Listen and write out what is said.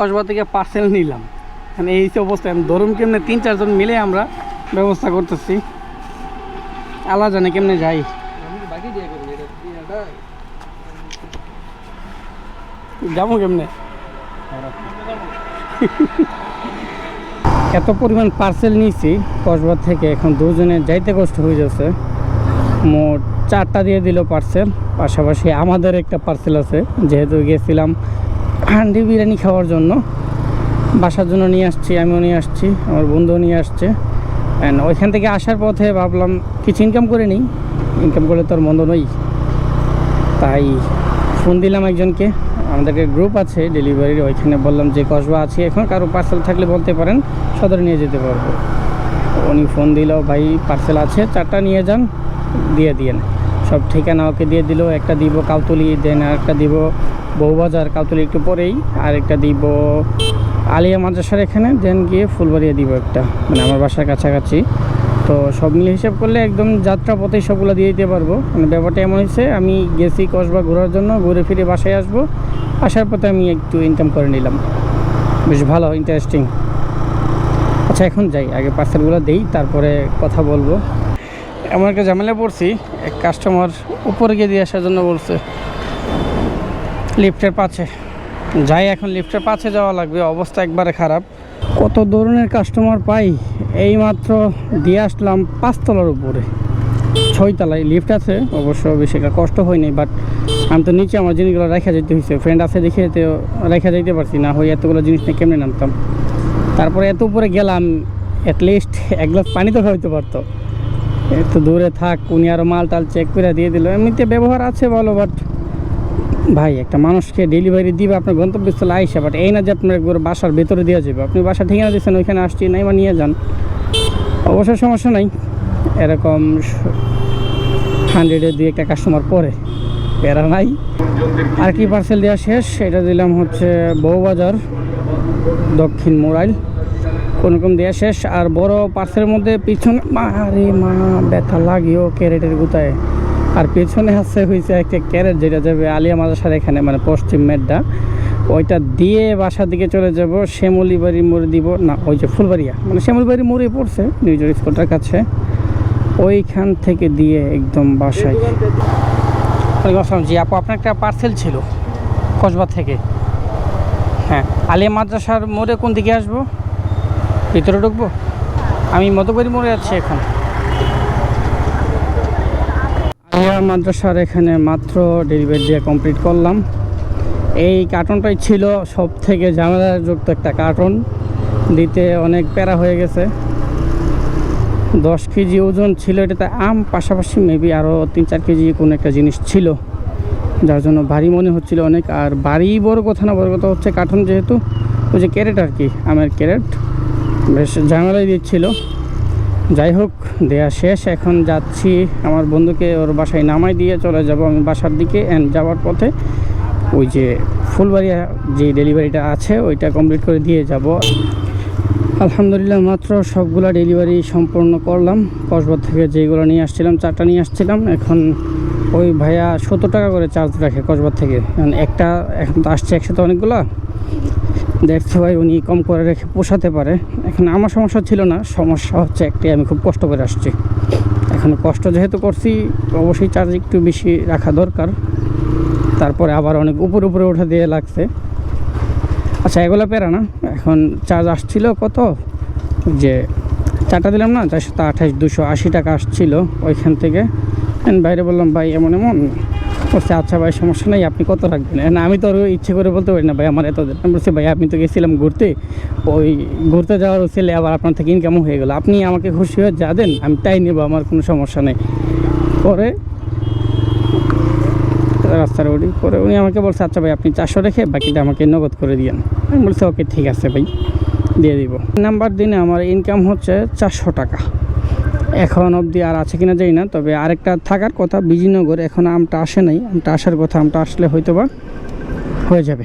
কসবা থেকে পার্সেল নিলাম। মানে এই অবস্থা। ধরুন কেমনে তিন, চারজন মিলে আমরা ব্যবস্থা করতেছি। আল্লাহ জানে কেমনে যাই। যাব কেমনে? এত পরিমাণ পার্সেল নিয়েছি কসবা থেকে। এখন দুজনে যাইতে কষ্ট হয়ে যাচ্ছে। মোট চারটা দিয়ে দিল পার্সেল পাশাপাশি আমাদের একটা পার্সেল আছে। যেহেতু গেছিলাম হান্ডি বিরিয়ানি খাওয়ার জন্য। বাসার জন্য নিয়ে আসছি, আমিও নিয়ে আসছি, আমার বন্ধুও নিয়ে আসছে। অ্যান্ড ওইখান থেকে আসার পথে ভাবলাম, কিছু ইনকাম করে নিই। ইনকাম করলে তোর মন্দ নই। তাই ফোন দিলাম একজনকে। আমাদেরকে গ্রুপ আছে ডেলিভারির ওইখানে বললাম যে, কসবা, আছে এখন। কারও পার্সেল থাকলে বলতে পারেন, সদরে নিয়ে যেতে পারব। উনি ফোন দিল, ভাই পার্সেল আছে, চারটা নিয়ে যান, দিয়ে দিয়েন। সব ঠিকানা ওকে দিয়ে দিল। একটা দিব কাউতলি দেন আর একটা দিব বউবাজার কাউতলি একটু পরেই। আর একটা দিব আলিয়া মাদ্রাসার এখানে, দেন গিয়ে ফুলবাড়িয়া দিব একটা মানে আমার বাসার কাছাকাছি। তো সব মিলে হিসাব করলে একদম যাত্রা পথে সবগুলো দিয়ে দিতে পারব। মানে ব্যাপারটা এমন হয়েছে, আমি গেছি কসবা ঘোরার জন্য, ঘুরে ফিরে বাসায় আসব। আসার পথে আমি একটু ইনকাম করে নিলাম। বেশ ভালো ইন্টারেস্টিং আচ্ছা এখন যাই, আগে পার্সেলগুলো দেই, তারপরে কথা বলব। এমন একটা ঝামেলা পড়ছি, এক কাস্টমার উপরে গিয়ে দিয়ে আসার জন্য বলছে লিফটের পাশে যাই এখন লিফটের পাশে যাওয়া লাগবে, অবস্থা একবারে খারাপ। কত ধরনের কাস্টমার পাই এই মাত্র দিয়ে আসলাম পাঁচতলার উপরে। ছয়তলায় লিফট আছে, অবশ্য বেশি একটা কষ্ট হয়নি বাট আমি তো নিচে আমার জিনিসগুলো রেখা যেতে হয়েছে। ফ্রেন্ড আছে দেখে তো রেখা যেতে পারছি না, হয়ে এতগুলো জিনিস নিয়ে কেমনে নামতাম? তারপরে এত উপরে গেলাম অ্যাটলিস্ট এক গ্লাস পানি তো খাওয়াইতে পারতো। একটু দূরে থাক, উনি আরও মাল টাল চেক করে দিয়ে দিল। এমনিতে ব্যবহার আছে বলো বাট ভাই, একটা মানুষকে ডেলিভারি দিবে, আপনার গন্তব্যস্থলে আইসে বাট এই না যে আপনার একবার বাসার ভেতরে দেওয়া যাবে। আপনি বাসা ঠিকানা দিচ্ছেন ওইখানে আসছি, নাই বা নিয়ে যান। অবশ্য সমস্যা নাই। এরকম হান্ড্রেডে দুই একটা কাস্টমার পরে। প্যারা নাই। আর কি পার্সেল দেওয়া শেষ? এটা দিলাম হচ্ছে বউবাজার, দক্ষিণ মোরাইল। কোনোরকম দেওয়া শেষ, আর বড় পার্সেলের মধ্যে পিছনে মা রে মা, ব্যথা লাগিও ক্যারেটের গুতায়। আর পেছনে আছে হয়েছে একটা ক্যারেট যেটা যাবে আলিয়া মাদ্রাসার এখানে মানে পশ্চিম মেডটা ওইটা দিয়ে বাসার দিকে চলে যাব শ্যামলি বাড়ি মোড়ে দিব। না, ওই যে ফুলবাড়িয়া মানে শ্যামলি বাড়ি মোড়ে পড়ছে নিউজর স্কুলটার কাছে। ওইখান থেকে দিয়ে একদম বাসায়। জি আপু, আপনার একটা পার্সেল ছিল, কসবা থেকে। হ্যাঁ আলিয়া মাদ্রাসার মোড়ে কোন দিকে আসব? ভিতরে ঢুকবো? আমি মতবাড়ি মোড়ে আছি এখন। আলিয়া মাদ্রাসার এখানে মাত্র ডেলিভারি দিয়ে কমপ্লিট করলাম। এই কার্টনটাই ছিল সব থেকে ঝামেলাযুক্ত একটা কার্টন দিতে অনেক প্যারা হয়ে গেছে। দশ কেজি ওজন ছিল, এটাতে আম, পাশাপাশি মেবি আরও তিন চার কেজি কোনো একটা জিনিস ছিল। যার জন্য ভারী মনে হচ্ছিল অনেক। আর বাড়ি বড় কথা না, বড় কথা হচ্ছে কার্টন যেহেতু, ওই যে ক্যারেট আর কি, আমের ক্যারেট বেশ ঝামেলাই দিচ্ছিল। যাই হোক, দেয়া শেষ। এখন যাচ্ছি। আমার বন্ধুকে ওর বাসায় নামাই দিয়ে চলে যাব আমি বাসার দিকে অ্যান্ড যাওয়ার পথে ওই যে ফুলবাড়িয়া যে ডেলিভারিটা আছে, ওইটা কমপ্লিট করে দিয়ে যাব। আলহামদুলিল্লাহ মাত্র সবগুলা ডেলিভারি সম্পূর্ণ করলাম। কসবা থেকে যেগুলো নিয়ে আসছিলাম, চারটা নিয়ে আসছিলাম। এখন ওই ভাইয়া সত্তর টাকা করে চার্জ রাখে কসবার থেকে। কারণ একটা এখন তো আসছে একসাথে অনেকগুলা। দেখতে ভাই উনি কম করে রেখে পোষাতে পারে। এখন আমার সমস্যা ছিল না, সমস্যা হচ্ছে একটাই আমি খুব কষ্ট করে আসছি। এখন কষ্ট যেহেতু করছি, অবশ্যই চার্জ একটু বেশি রাখা দরকার। তারপরে আবার অনেক উপরে উপরে ওঠা দিয়ে লাগছে। আচ্ছা এগুলো পেরা না? এখন চার্জ আসছিল কত? যে চারটা দিলাম না, চারশো তা আঠাশ, দুশো আশি টাকা আসছিল ওইখান থেকে। বাইরে বললাম, ভাই, এমন এমন। বলছে আচ্ছা ভাই, সমস্যা নেই, আপনি কত রাখবেন? না, আমি তো আর ইচ্ছে করে বলতে পারি না ভাই, আমার এত আমি বলছি, ভাই আপনি তো গেছিলাম ঘুরতে, ওই ঘুরতে যাওয়ার ছেলে আবার আপনার থেকে ইনকামও হয়ে গেলো। আপনি আমাকে খুশি হয়ে যা দেন, আমি তাই নেব, আমার কোনো সমস্যা নেই। পরে রাস্তার উঠি পরে উনি আমাকে বলছে আচ্ছা ভাই, আপনি চারশো রেখে বাকিটা আমাকে নগদ করে দিয়েন। আমি বলছি, ওকে, ঠিক আছে ভাই, দিয়ে দিব। নাম্বার দিনে আমার ইনকাম হচ্ছে চারশো টাকা। এখন অবধি আর আছে কিনা যাই না, তবে আরেকটা থাকার কথা বিজিনগর এখন আমটা আসে নাই। আমটা আসার কথা, আমটা আসলে হয়তো বা হয়ে যাবে।